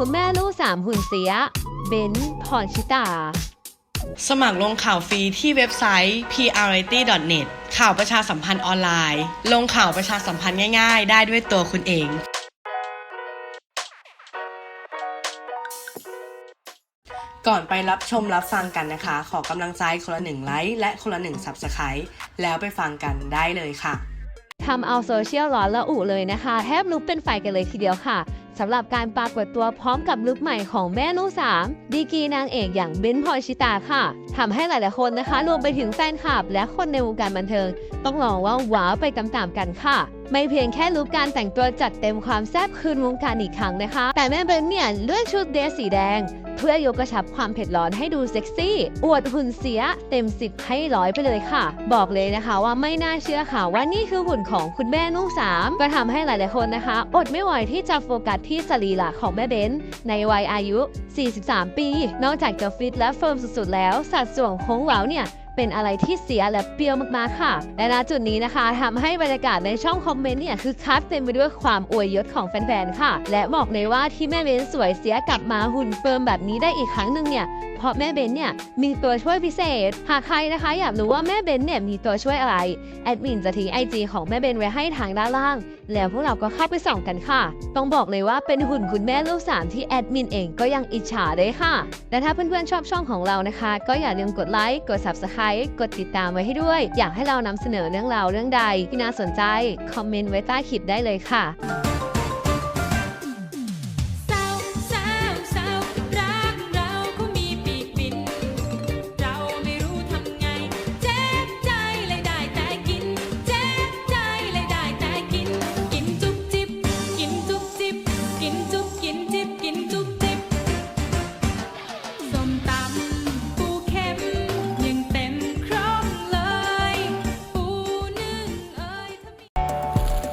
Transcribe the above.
คุณแม่ลูกสามหุ่นเสีย เบนซ์พรชิตา สมัครลงข่าวฟรีที่เว็บไซต์ prity.net ข่าวประชาสัมพันธ์ออนไลน์ ลงข่าวประชาสัมพันธ์ง่ายๆ ได้ด้วยตัวคุณเองก่อนไปรับชมรับฟังกันนะคะ ขอกำลังใจคนละหนึ่งไลค์และคนละหนึ่ง Subscribe แล้วไปฟังกันได้เลยค่ะทำเอาโซเชียลร้อนละอุเลยนะคะ แทบลุกเป็นไฟกันเลยทีเดียวค่ะ สำหรับการปรากฏตัวพร้อมกับลุคใหม่ของแม่ลูกสามดีกีนางเอกอย่างเบนพอชิตาค่ะทำให้หลายๆคนนะคะรวมไปถึงแฟนคลับ และคนในวงการบันเทิง ต้องลองว่าว้าวไปตามๆกันค่ะไม่เพียงแค่ลุคการแต่งตัวจัดเต็มความแซ่บคืนวงการอีกครั้งนะคะ แต่แม่เบนเนี่ยเลือกชุดเดรสสีแดง เพื่อยกกระชับความเผ็ดร้อนให้ดูเซ็กซี่ อวดหุ่นเสียเต็มสิบให้ร้อยไปเลยค่ะ บอกเลยนะคะว่าไม่น่าเชื่อค่ะว่านี่คือหุ่นของคุณแม่นุ่งสามก็ทำให้หลายๆคนนะคะ อดไม่ไหวที่จะโฟกัสที่สรีระของแม่เบนในวัยอายุ 43 ปี นอกจากจะฟิตและเฟิร์มสุดๆแล้ว สัดส่วนโค้งเหวาเนี่ย เป็นอะไรที่เสียและเปรี้ยวมากๆค่ะ และณจุดนี้นะคะทำให้บรรยากาศในช่องคอมเมนต์เนี่ยคือคักเต็มไปด้วยความอวยยศของแฟนๆค่ะ และบอกเลยว่าที่แม่เบนสวยเสียกลับมาหุ่นเฟิร์มแบบนี้ได้อีกครั้งหนึ่งเนี่ยเพราะแม่เบนเนี่ยมีตัวช่วยพิเศษ หากใครนะคะอยากรู้ว่าแม่เบนเนี่ยมีตัวช่วยอะไร แอดมินจะทิ้งไอจีของแม่เบนไว้ให้ทางด้านล่าง แล้วพวกเราก็เข้าไปส่องกันค่ะ ต้องบอกเลยว่าเป็นหุ่นคุณแม่ลูกสามที่แอดมินเองก็ยังอิจฉาเลยค่ะ และถ้าเพื่อนๆชอบช่องของเรานะคะ ก็อย่าลืมกดไลค์ กด Subscribe กดติดตามไว้ให้ด้วย อยากให้เรานำเสนอเรื่องราวเรื่องใดที่น่าสนใจ คอมเมนต์ไว้ใต้คลิปได้เลยค่ะ